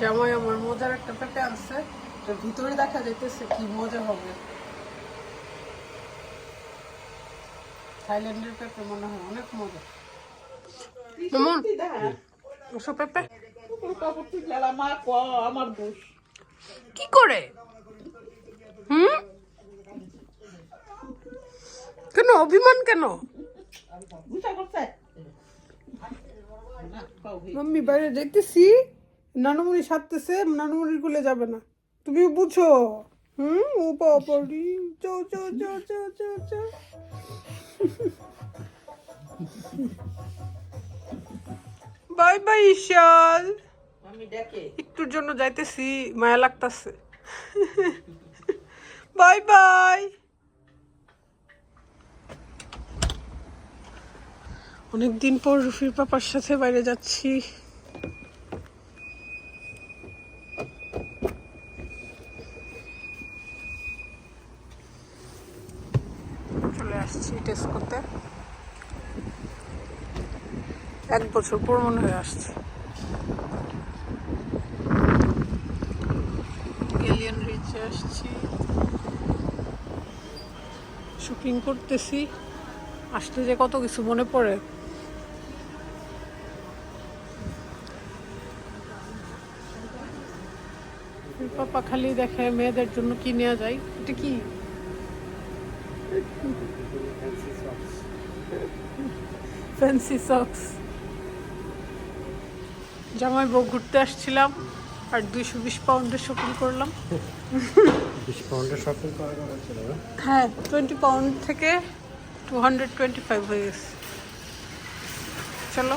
জামাই আমার মজার একটা পেঁপে আনছে এটার ভিতরে দেখা যাইতেছে কি মজা হবে। থাইল্যান্ডের পেঁপে মনে হয় অনেক মজা। মামুন ওসব পেঁপে। আমার ক আমার দোষ কি করে? হুম? কেন অভিমান কেন। মাম্মি বাইরে দেখতেছি নানুমণি সারতেছে নানুমণির কোলে যাবে না। তুমি বুঝো। হুম ও বাবারি চো চো চো চো চো চো বাই বাই ঈশাল। একটুর জন্য যাইতেছি মায়া লাগতাছে। Bye bye. অনেকদিন পর রুফির পাপার সাথে বাইরে যাচ্ছি। আসছি টেস্ট করতে। এক বছর পর মনে হয়ে আসছে। গেলিয়ান রিচে আসছি। শপিং করতেছি। আসলে যে কত কিছু মনে পড়ে। পাপা খালি দেখে মেয়েদের জন্য কি নেওয়া যায়? এটা কি? ফ্যান্সি সক্স জামাই বউ ঘুরতে আসছিলাম আর দুইশো বিশ পাউন্ডের শপিং করলাম। বিশ পাউন্ডের শপিং করা ছিল হ্যাঁ টোয়েন্টি পাউন্ড থেকে টু হান্ড্রেড টোয়েন্টি ফাইভ হয়ে গেছে। চলো।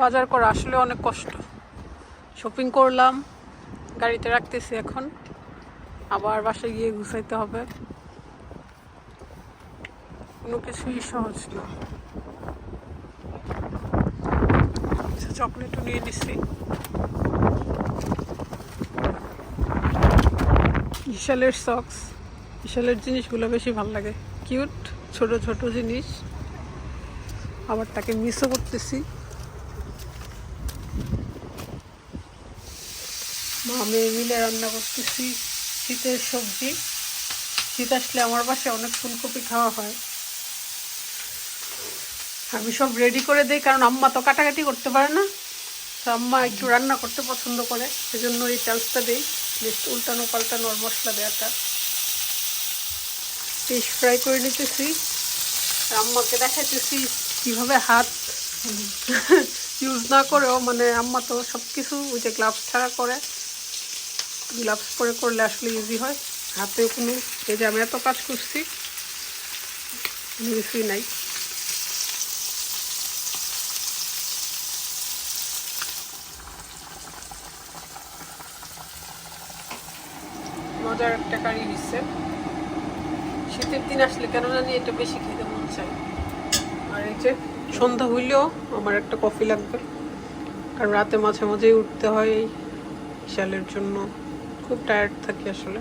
বাজার করা আসলে অনেক কষ্ট। শপিং করলাম, গাড়িতে রাখতেছি এখন। আবার বাসায় গিয়ে গুছাইতে হবে। কোনো কিছুই সহজ না। আচ্ছা চকলেটও নিয়ে নিছি। বিশালের সক্স বিশালের জিনিসগুলো বেশি ভালো লাগে। কিউট ছোট ছোট জিনিস। আবার তাকে মিসও করতেছি। মা মেয়ে মিলে রান্না করতেছি শীতের সবজি। শীত আসলে আমার বাসায় অনেক ফুলকপি খাওয়া হয়। আমি সব রেডি করে দিই, কারণ আম্মা তো কাটাকাটি করতে পারে না। তো আম্মা একটু রান্না করতে পছন্দ করে, সেজন্য এই চান্সটা দিই। বেশ উল্টানো পাল্টানো আর মশলা দেওয়াটা। ফিশ ফ্রাই করে নিতেছি। আম্মাকে দেখাইতেছি কীভাবে হাত ইউজ না করেও মানে আম্মা তো সব কিছু ওই যে গ্লাভস ছাড়া করে। গ্লাভস পরে করলে আসলে ইজি হয়। হাতে কোনো এই যে আমি এত কাজ করছি, কোনো কিছুই নাই। মজার একটা কারি দিচ্ছে শীতের দিন আসলে কেন জানি এটা বেশি খেতে মন চায়। আর এই যে সন্ধ্যা হইলেও আমার একটা কফি লাগবে। কারণ রাতে মাঝে মাঝেই উঠতে হয় এই বিশালের জন্য। খুব টায়ার্ড থাকি আসলে।